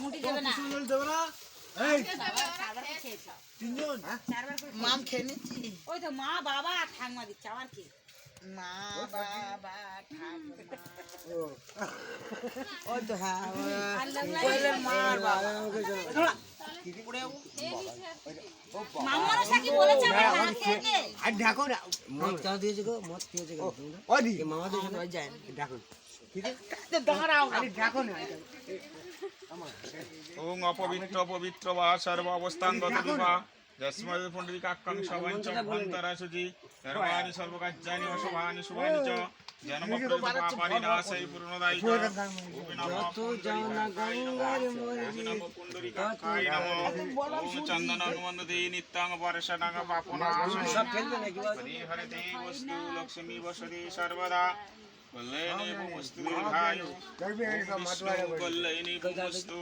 মুটি দেবে না। দেবে না? এই চারবার করে খেয়েছে তিনজন মাম খেয়ে নিচ্ছি। ওই তো মা বাবা আর ঠাকমা দিচ্ছে আমার কি? মা বাবা ঠাকুমা। ও। ওই তো হ্যাঁ মার বাবা। না। ওং অপবিত্র পবিত্র বা সর্ব অবস্থান গত বিভা পুণ্ডরিকাক্ষং সবাঞ্চম ভন্তরা সুজি সর্বাণি সর্বকার্যানি অশুভানি শুভানি চ। লক্ষ্মী বসতি সর্বদা কল্যাণে পুমস্তু দীর্ঘায়ু কল্যাণে পুমস্তু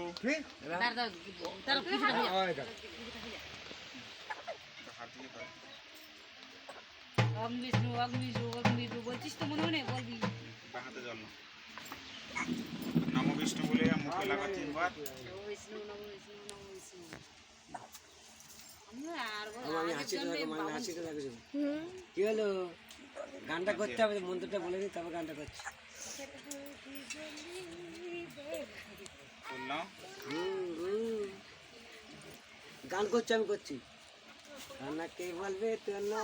অগ্নি বিষ্ণু অগ্নি বিষ্ণু অগ্নি বিষ্ণু বলছিস তো মনে মনে বলবি জল নম বিষ্ণু বলে মুখে লাগা তিনবার। বিষ্ণু নম বিষ্ণু নম বিষ্ণু। কি হলো? গানটা করতে হবে মন্ত্রটা বলে দিই তারপর গানটা করছি। হুম, হুম। গান করছি আমি করছি। কানাকে বলবে তো না।